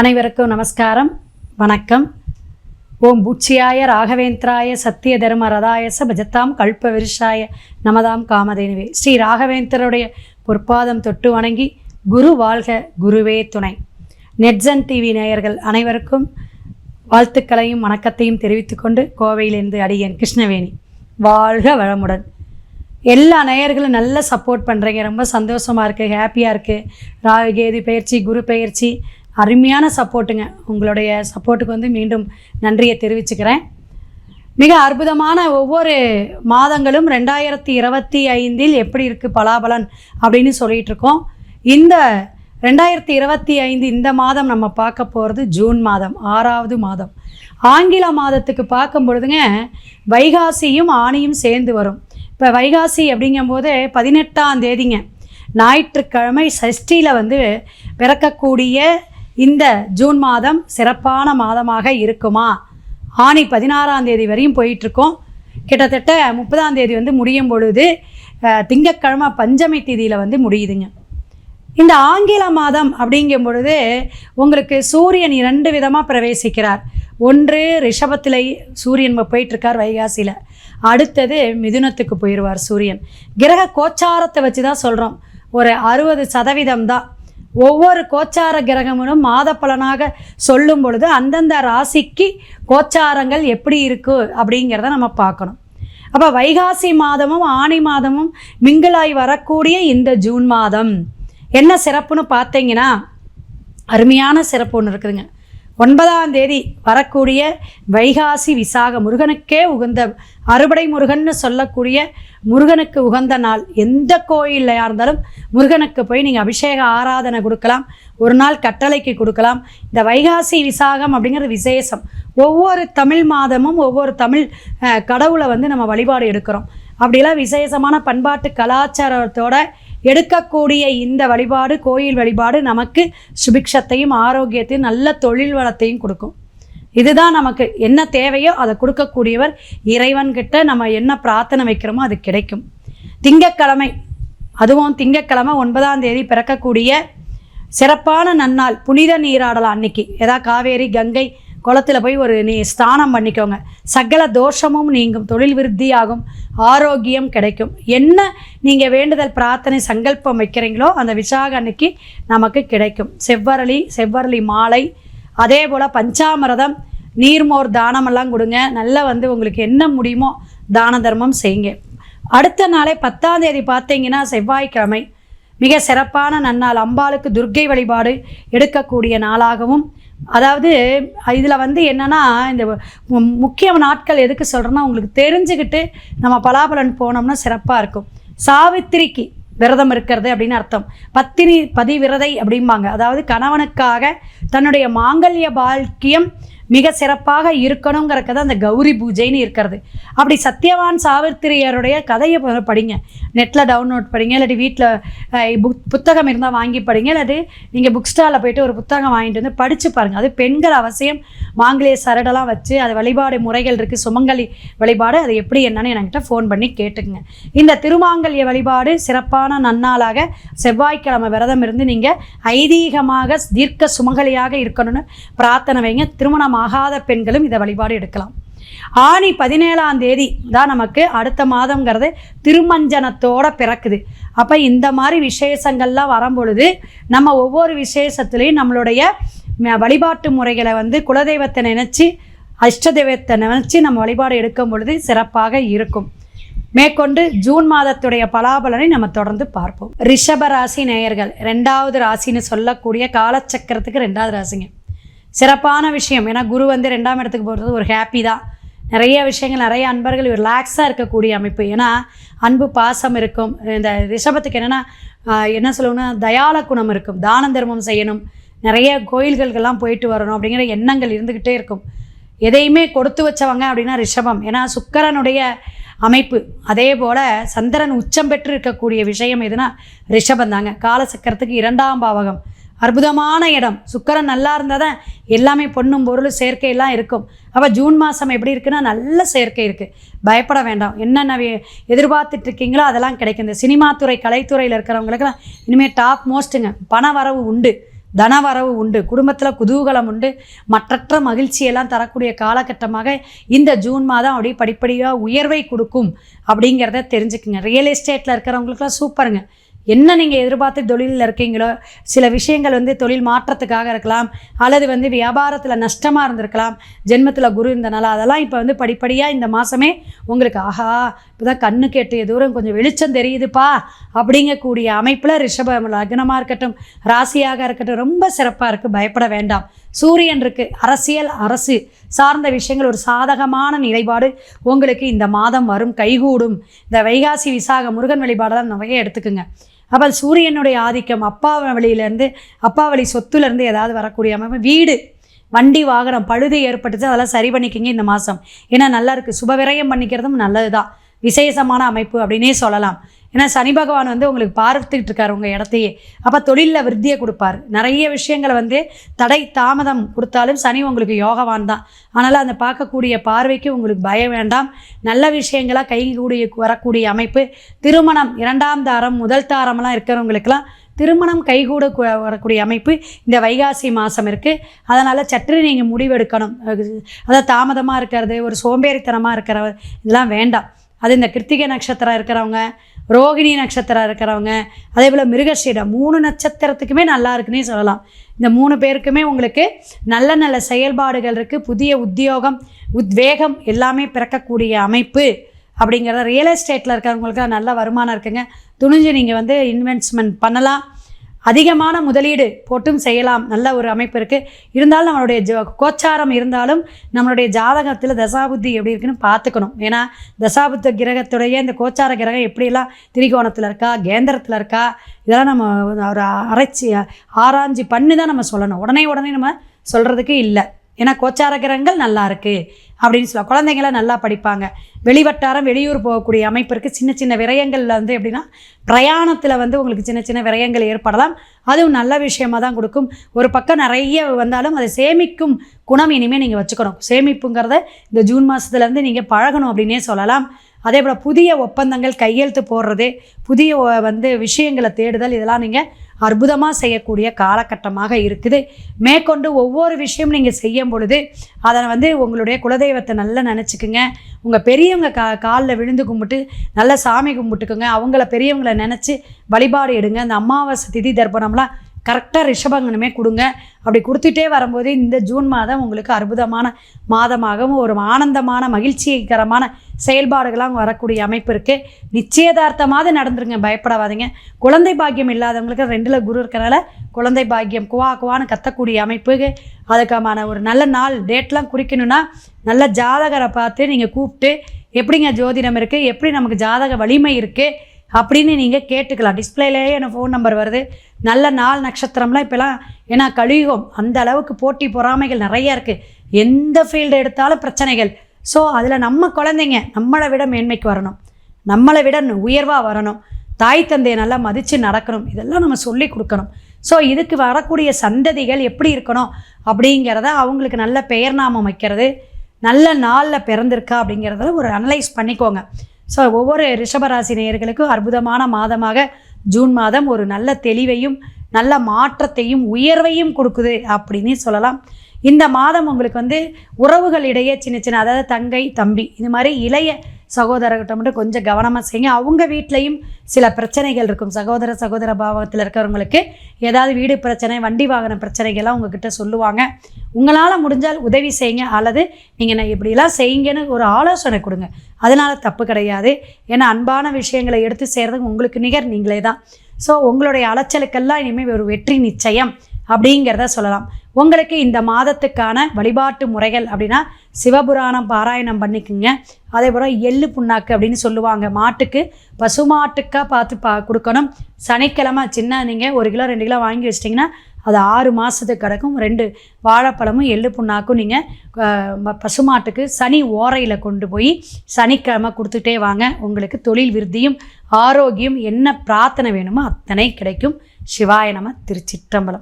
அனைவருக்கும் நமஸ்காரம். வணக்கம். ஓம் பூச்சியாய ராகவேந்திராய சத்திய தர்ம ரதாயச பஜத்தாம் கல்ப விருஷாய நமதாம் காமதேனுவே. ஸ்ரீ ராகவேந்தருடைய பொற்பாதம் தொட்டு வணங்கி குரு வாழ்க குருவே துணை. நெட்ஜன் டிவி நேயர்கள் அனைவருக்கும் வாழ்த்துக்களையும் வணக்கத்தையும் தெரிவித்துக்கொண்டு கோவையிலிருந்து அடியேன் கிருஷ்ணவேணி. வாழ்க வளமுடன். எல்லா நேயர்களும் நல்ல சப்போர்ட் பண்ணுறீங்க ரொம்ப சந்தோஷமாக இருக்குது ஹாப்பியாக இருக்குது ராகு கேது பயிற்சி குரு பயிற்சி அருமையான சப்போர்ட்டுங்க. உங்களுடைய சப்போர்ட்டுக்கு வந்து மீண்டும் நன்றியை தெரிவிச்சுக்கிறேன். மிக அற்புதமான ஒவ்வொரு மாதங்களும் ரெண்டாயிரத்தி இருபத்தி ஐந்தில் எப்படி இருக்குது பலாபலன் அப்படின்னு சொல்லிகிட்டு இருக்கோம் இந்த ரெண்டாயிரத்தி இருபத்தி ஐந்து இந்த மாதம் நம்ம பார்க்க போகிறது ஜூன் மாதம் ஆறாவது மாதம். ஆங்கில மாதத்துக்கு பார்க்கும் பொழுதுங்க வைகாசியும் ஆணியும் சேர்ந்து வரும். இப்போ வைகாசி அப்படிங்கும்போது பதினெட்டாம் தேதிங்க. ஞாயிற்றுக்கிழமை சஷ்டியில் வந்து பிறக்கக்கூடிய இந்த ஜூன் மாதம் சிறப்பான மாதமாக இருக்குமா? ஆணி பதினாறாம் தேதி வரையும் போயிட்டுருக்கோம். கிட்டத்தட்ட முப்பதாம் தேதி வந்து முடியும் பொழுது திங்கக்கிழமை பஞ்சமி தேதியில் வந்து முடியுதுங்க. இந்த ஆங்கில மாதம் அப்படிங்கும் பொழுது உங்களுக்கு சூரியன் இரண்டு விதமாக பிரவேசிக்கிறார். ஒன்று ரிஷபத்தில் சூரியன் போயிட்டுருக்கார் வைகாசியில். அடுத்தது மிதுனத்துக்கு போயிடுவார் சூரியன். கிரக கோச்சாரத்தை வச்சு தான் சொல்கிறோம் ஒரு அறுபது சதவீதம் தான். ஒவ்வொரு கோச்சார கிரகமும் மாத பலனாக சொல்லும் பொழுது அந்தந்த ராசிக்கு கோச்சாரங்கள் எப்படி இருக்கு அப்படிங்கிறத நம்ம பார்க்கணும். அப்போ வைகாசி மாதமும் ஆணி மாதமும் மிங்கிளாய் வரக்கூடிய இந்த ஜூன் மாதம். என்ன சிறப்புன்னு பார்த்தீங்கன்னா அருமையான சிறப்பு ஒன்று இருக்குதுங்க. ஒன்பதாம் தேதி வரக்கூடிய வைகாசி விசாக முருகனுக்கே உகந்த அறுபடை முருகன்னு சொல்லக்கூடிய முருகனுக்கு உகந்த நாள். எந்த கோயிலையாக இருந்தாலும் முருகனுக்கு போய் நீங்கள் அபிஷேக ஆராதனை கொடுக்கலாம். ஒரு நாள் கட்டளைக்கு கொடுக்கலாம். இந்த வைகாசி விசாகம் அப்படிங்கிறது விசேஷம். ஒவ்வொரு தமிழ் மாதமும் ஒவ்வொரு தமிழ் கடவுளை வந்து நம்ம வழிபாடு எடுக்கிறோம். அப்படிலாம் விசேஷமான பண்பாட்டு கலாச்சாரத்தோட எடுக்கக்கூடிய இந்த வழிபாடு கோயில் வழிபாடு நமக்கு சுபிக்ஷத்தையும் ஆரோக்கியத்தையும் நல்ல தொழில் வளத்தையும் கொடுக்கும். இதுதான் நமக்கு என்ன தேவையோ அதை கொடுக்கக்கூடியவர் இறைவன்கிட்ட நம்ம என்ன பிரார்த்தனை வைக்கிறோமோ அது கிடைக்கும். திங்கட்கிழமை அதுவும் திங்கட்கிழமை ஒன்பதாம் தேதி பிறக்கக்கூடிய சிறப்பான நன்னாள் புனித நீராடலாம் அன்னைக்கு. ஏதா காவேரி கங்கை குளத்தில் போய் ஒரு நீ ஸ்நானம் பண்ணிக்கோங்க. சகல தோஷமும் நீங்கும். தொழில் விருத்தியாகும். ஆரோக்கியம் கிடைக்கும். என்ன நீங்கள் வேண்டுதல் பிரார்த்தனை சங்கல்பம் வைக்கிறீங்களோ அந்த விசாக அன்னைக்கு நமக்கு கிடைக்கும். செவ்வரளி செவ்வரளி மாலை அதே போல் பஞ்சாமிரதம் நீர்மோர் தானமெல்லாம் கொடுங்க. நல்லா வந்து உங்களுக்கு என்ன முடியுமோ தான தர்மம் செய்யுங்க. அடுத்த நாளே பத்தாம் தேதி பார்த்தீங்கன்னா செவ்வாய்க்கிழமை. மிக சிறப்பான நன்னாள் அம்பாளுக்கு துர்க்கை வழிபாடு எடுக்கக்கூடிய நாளாகவும் அதாவது இதில் வந்து என்னென்னா இந்த மு- முக்கிய நாட்கள் எதுக்கு சொல்கிறேன்னா உங்களுக்கு தெரிஞ்சுக்கிட்டு நம்ம பலாபலன் போனோம்னா சிறப்பாக இருக்கும். சாவித்திரிக்கு விரதம் இருக்கிறது அப்படின்னு அர்த்தம். பத்தினி பதிவிரதை அப்படிம்பாங்க. அதாவது கணவனுக்காக தன்னுடைய மாங்கல்ய பாக்கியம் மிக சிறப்பாக இருக்கணுங்கிறக்கு தான் அந்த கௌரி பூஜைன்னு இருக்கிறது. அப்படி சத்யவான் சாவித்திரியருடைய கதையை படிங்க. நெட்டில் டவுன்லோட் படிங்க. இல்லாட்டி வீட்டில் புக் புத்தகம் இருந்தால் வாங்கி படிங்க. இல்லாட்டி நீங்கள் புக் ஸ்டாலில் போயிட்டு ஒரு புத்தகம் வாங்கிட்டு வந்து படித்து பாருங்கள் அது பெண்கள் அவசியம். மாங்கிலேய சரடெல்லாம் வச்சு அது வழிபாடு முறைகள் இருக்குது சுமங்கலி வழிபாடு. அது எப்படி என்னன்னு என்கிட்ட ஃபோன் பண்ணி கேட்டுக்குங்க. இந்த திருமாங்கல்ய வழிபாடு சிறப்பான நன்னாளாக செவ்வாய்க்கிழமை விரதம் இருந்து நீங்கள் ஐதீகமாக தீர்க்க சுமங்கலியாக இருக்கணும்னு பிரார்த்தனை வைங்க. திருமணம் ஆகாத பெண்களும் இதை வழிபாடு எடுக்கலாம். ஆணி பதினேழாம் தேதி தான் நமக்கு அடுத்த மாதங்கிறது திருமஞ்சனத்தோட பிறக்குது. அப்போ இந்த மாதிரி விசேஷங்கள்லாம் வரும்பொழுது நம்ம ஒவ்வொரு விசேஷத்துலேயும் நம்மளுடைய வழிபாட்டு முறைகளை வந்து குலதெய்வத்தை நினச்சி அஷ்ட தெய்வத்தை நினச்சி நம்ம வழிபாடு எடுக்கும் பொழுது சிறப்பாக இருக்கும். மேற்கொண்டு ஜூன் மாதத்துடைய பலாபலனை நம்ம தொடர்ந்து பார்ப்போம். ரிஷப ராசி நேயர்கள் ரெண்டாவது ராசின்னு சொல்லக்கூடிய காலச்சக்கரத்துக்கு ரெண்டாவது ராசிங்க. சிறப்பான விஷயம். ஏன்னா குரு வந்து ரெண்டாம் இடத்துக்கு போகிறது ஒரு ஹாப்பி தான். நிறைய விஷயங்கள் நிறைய அன்பர்கள் ரிலாக்ஸாக இருக்கக்கூடிய அமைப்பு. ஏன்னா அன்பு பாசம் இருக்கும். இந்த ரிஷபத்துக்கு என்னென்னா என்ன சொல்லணும்னா தயால குணம் இருக்கும். தான தர்மம் செய்யணும். நிறைய கோயில்களுக்கெல்லாம் போயிட்டு வரணும் அப்படிங்கிற எண்ணங்கள் இருந்துக்கிட்டே இருக்கும். எதையுமே கொடுத்து வச்சவங்க அப்படின்னா ரிஷபம். ஏன்னா சுக்கரனுடைய அமைப்பு. அதே போல் சந்திரன் உச்சம் பெற்று இருக்கக்கூடிய விஷயம் எதுனா ரிஷபம் தாங்க. காலசக்கரத்துக்கு இரண்டாம் பாவகம். அற்புதமான இடம். சுக்கரன் நல்லா இருந்தால் தான் எல்லாமே பொண்ணும் பொருள் சேர்க்கையெல்லாம் இருக்கும். அப்போ ஜூன் மாதம் எப்படி இருக்குன்னா நல்ல சேர்க்கை இருக்குது பயப்பட வேண்டாம். என்னென்ன எதிர்பார்த்துட்ருக்கீங்களோ எதிர்பார்த்துட்டு இருக்கீங்களோ அதெல்லாம் கிடைக்கும். இந்த சினிமா துறை கலைத்துறையில் இருக்கிறவங்களுக்குலாம் இனிமேல் டாப் மோஸ்ட்டுங்க பண வரவு உண்டு. தனவரவு உண்டு. குடும்பத்தில் குதூகலம் உண்டு. மற்றற்ற மகிழ்ச்சியெல்லாம் தரக்கூடிய காலகட்டமாக இந்த ஜூன் மாதம் அப்படியே படிப்படியாக உயர்வை கொடுக்கும் அப்படிங்கிறத தெரிஞ்சுக்குங்க. ரியல் எஸ்டேட்டில் இருக்கிறவங்களுக்குலாம் சூப்பருங்க என்ன நீங்கள் எதிர்பார்த்து தொழிலில் இருக்கீங்களோ சில விஷயங்கள் வந்து தொழில் மாற்றத்துக்காக இருக்கலாம் அல்லது வந்து வியாபாரத்தில் நஷ்டமாக இருந்திருக்கலாம் ஜென்மத்தில் குரு இருந்தனால அதெல்லாம் இப்போ வந்து படிப்படியாக இந்த மாதமே உங்களுக்கு ஆஹா இப்போ தான் கண்ணு கேட்டு தூரம் கொஞ்சம் வெளிச்சம் தெரியுதுப்பா அப்படிங்கக்கூடிய அமைப்பில் ரிஷப லக்னமாக இருக்கட்டும் ராசியாக இருக்கட்டும் ரொம்ப சிறப்பாக இருக்குது பயப்பட வேண்டாம். சூரியன் இருக்குது அரசியல் அரசு சார்ந்த விஷயங்கள் ஒரு சாதகமான நிலைப்பாடு உங்களுக்கு இந்த மாதம் வரும் கைகூடும். இந்த வைகாசி விசாக முருகன் வழிபாடெல்லாம் நிறைய எடுத்துக்குங்க. அப்போ சூரியனுடைய ஆதிக்கம் அப்பா வழியிலேருந்து அப்பா வழி சொத்துலேருந்து ஏதாவது வரக்கூடிய அமைப்பு. வீடு வண்டி வாகனம் பழுது ஏற்பட்டுச்சு அதெல்லாம் சரி பண்ணிக்கிங்க இந்த மாதம் ஏன்னா நல்லா இருக்குது சுப விரயம் பண்ணிக்கிறதும் நல்லது தான் விசேஷமான அமைப்பு அப்படின்னே சொல்லலாம். ஏன்னா சனி பகவான் வந்து உங்களுக்கு பார்த்துக்கிட்டு இருக்காரு உங்கள் இடத்தையே. அப்போ தொழிலில் விருத்தியை கொடுப்பார். நிறைய விஷயங்களை வந்து தடை தாமதம் கொடுத்தாலும் சனி உங்களுக்கு யோகவான் தான். அதனால் அந்த பார்க்கக்கூடிய பார்வைக்கு உங்களுக்கு பயம் வேண்டாம். நல்ல விஷயங்களாக கை கூடிய வரக்கூடிய அமைப்பு. திருமணம் இரண்டாம் தாரம் முதல் தாரம்லாம் இருக்கிறவங்களுக்கெல்லாம் திருமணம் கைகூட வரக்கூடிய அமைப்பு இந்த வைகாசி மாதம் இருக்குது அதனால் சற்று நீங்கள் முடிவெடுக்கணும். அதாவது தாமதமாக இருக்கிறது ஒரு சோம்பேறித்தனமாக இருக்கிற இதெல்லாம் வேண்டாம். அது இந்த கிருத்திகை நட்சத்திரம் இருக்கிறவங்க ரோகிணி நட்சத்திரம் இருக்கிறவங்க அதே போல் மிருகஷீடம் மூணு நட்சத்திரத்துக்குமே நல்லா இருக்குன்னே சொல்லலாம். இந்த மூணு பேருக்குமே உங்களுக்கு நல்ல நல்ல செயல்பாடுகள் இருக்குது புதிய உத்தியோகம் உத்வேகம் எல்லாமே பிறக்கக்கூடிய அமைப்பு அப்படிங்கிறத ரியல் எஸ்டேட்டில் இருக்கிறவங்களுக்கு நல்ல வருமானம் இருக்குங்க. துணிஞ்சு நீங்கள் வந்து இன்வெஸ்ட்மெண்ட் பண்ணலாம். அதிகமான முதலீடு போட்டும் செய்யலாம். நல்ல ஒரு அமைப்பு இருக்குது இருந்தாலும் நம்மளுடைய ஜ கோச்சாரம் இருந்தாலும் நம்மளுடைய ஜாதகத்தில் தசாபுத்தி எப்படி இருக்குன்னு பார்த்துக்கணும். ஏன்னா தசாபுத்த கிரகத்துடைய இந்த கோச்சார கிரகம் எப்படியெல்லாம் திரிகோணத்தில் இருக்கா கேந்திரத்தில் இருக்கா இதெல்லாம் நம்ம ஒரு அரைச்சி ஆராய்ச்சி பண்ணி தான் நம்ம சொல்லணும். உடனே உடனே நம்ம சொல்கிறதுக்கு இல்லை. ஏன்னா கோச்சார கிரகங்கள் நல்லா இருக்குது அப்படின்னு சொல்ல குழந்தைங்களாம் நல்லா படிப்பாங்க. வெளிவட்டாரம் வெளியூர் போகக்கூடிய அமைப்பு இருக்குது சின்ன சின்ன விரயங்களில் வந்து எப்படின்னா பிரயாணத்தில் வந்து உங்களுக்கு சின்ன சின்ன விரயங்கள் ஏற்படலாம். அதுவும் நல்ல விஷயமா தான் கொடுக்கும். ஒரு பக்கம் நிறைய வந்தாலும் அதை சேமிக்கும் குணம் இனிமேல் நீங்கள் வச்சுக்கணும். சேமிப்புங்கிறத இந்த ஜூன் மாதத்துலேருந்து நீங்கள் பழகணும் அப்படின்னே சொல்லலாம். அதே போல் புதிய ஒப்பந்தங்கள் கையெழுத்து போடுறது புதிய வந்து விஷயங்களை தேடுதல் இதெல்லாம் நீங்கள் அற்புதமாக செய்யக்கூடிய காலகட்டமாக இருக்குது. மேற்கொண்டு ஒவ்வொரு விஷயம் நீங்கள் செய்யும் பொழுது அதை வந்து உங்களுடைய குலதெய்வத்தை நல்லா நினச்சிக்குங்க. உங்கள் பெரியவங்க கா காலில் விழுந்து கும்பிட்டு நல்ல சாமி கும்பிட்டுக்குங்க. அவங்கள பெரியவங்களை நினச்சி வழிபாடு எடுங்க. அந்த அமாவாசை திதி தர்ப்பணம்லாம் கரெக்டாக ரிஷபங்கனுமே கொடுங்க. அப்படி கொடுத்துட்டே வரும்போது இந்த ஜூன் மாதம் உங்களுக்கு அற்புதமான மாதமாகவும் ஒரு ஆனந்தமான மகிழ்ச்சிகரமான செயல்பாடுகளாக வரக்கூடிய அமைப்பு இருக்குது நிச்சயதார்த்தமாவது நடந்துருங்க பயப்படாதீங்க. குழந்தை பாக்கியம் இல்லாதவங்களுக்கு ரெண்டில் குரு இருக்கிறனால குழந்தை பாக்கியம் குவா குவான்னு கத்தக்கூடிய அமைப்பு. அதுக்கான ஒரு நல்ல நாள் டேட்லாம் குறிக்கணும்னா நல்ல ஜாதகரை பார்த்து நீங்கள் கூப்பிட்டு எப்படிங்க ஜோதிடம் இருக்குது எப்படி நமக்கு ஜாதக வலிமை இருக்குது அப்படின்னு நீங்கள் கேட்டுக்கலாம். டிஸ்பிளேலேயே எனக்கு ஃபோன் நம்பர் வருது? நல்ல நாள் நட்சத்திரம்லாம் இப்போலாம் ஏன்னா கலியுகம் அந்த அளவுக்கு போட்டி பொறாமைகள் நிறைய இருக்குது எந்த ஃபீல்டு எடுத்தாலும் பிரச்சனைகள். ஸோ அதில் நம்ம குழந்தைங்க நம்மளை விட மேன்மைக்கு வரணும். நம்மளை விட உயர்வாக வரணும். தாய் தந்தையை நல்லா மதித்து நடக்கணும். இதெல்லாம் நம்ம சொல்லி கொடுக்கணும். ஸோ இதுக்கு வரக்கூடிய சந்ததிகள் எப்படி இருக்கணும்? அப்படிங்கிறத அவங்களுக்கு நல்ல பெயர் நாமம் வைக்கிறது. நல்ல நாளில் பிறந்திருக்கா அப்படிங்கிறத ஒரு அனலைஸ் பண்ணிக்கோங்க. ஸோ ஒவ்வொரு ரிஷபராசி நேயர்களுக்கும் அற்புதமான மாதமாக ஜூன் மாதம் ஒரு நல்ல தெளிவையும் நல்ல மாற்றத்தையும் உயர்வையும் கொடுக்குது அப்படின்னு சொல்லலாம். இந்த மாதம் உங்களுக்கு வந்து உறவுகளிடையே சின்ன சின்ன அதாவது தங்கை தம்பி இது மாதிரி இளைய சகோதரர்கிட்ட மட்டும் கொஞ்சம் கவனமாக செய்யுங்க. அவங்க வீட்லேயும் சில பிரச்சனைகள் இருக்கும். சகோதர சகோதர பாவத்தில் இருக்கிறவங்களுக்கு ஏதாவது வீடு பிரச்சனை வண்டி வாகன பிரச்சனைகள்லாம் உங்ககிட்ட சொல்லுவாங்க. உங்களால் முடிஞ்சால் உதவி செய்யுங்க. அல்லது நீங்கள் நான் இப்படிலாம் செய்யுங்கன்னு ஒரு ஆலோசனை கொடுங்க. அதனால தப்பு கிடையாது. ஏன்னா அன்பான விஷயங்களை எடுத்து செய்கிறதுக்கு உங்களுக்கு நிகர் நீங்களே தான். ஸோ உங்களுடைய அலைச்சலுக்கெல்லாம் இனிமேல் ஒரு வெற்றி நிச்சயம். அப்படிங்கிறத சொல்லலாம். உங்களுக்கு இந்த மாதத்துக்கான வழிபாட்டு முறைகள் அப்படின்னா சிவபுராணம் பாராயணம் பண்ணிக்கோங்க. அதே போல் எள்ளு புண்ணாக்கு அப்படின்னு சொல்லுவாங்க. மாட்டுக்கு பசுமாட்டுக்காக பார்த்து பா கொடுக்கணும். சனிக்கிழமை சின்ன நீங்கள் ஒரு கிலோ ரெண்டு கிலோ வாங்கி வச்சிட்டிங்கன்னா அது ஆறு மாதத்துக்கு கிடக்கும். ரெண்டு வாழைப்பழமும் எள்ளு புண்ணாக்கும் நீங்கள் பசுமாட்டுக்கு சனி ஓரையில் கொண்டு போய் சனிக்கிழமை கொடுத்துட்டே வாங்க. உங்களுக்கு தொழில் விருத்தியும் ஆரோக்கியம் என்ன பிரார்த்தனை வேணுமோ அத்தனை கிடைக்கும். சிவாய நம திருச்சிற்றம்பலம்.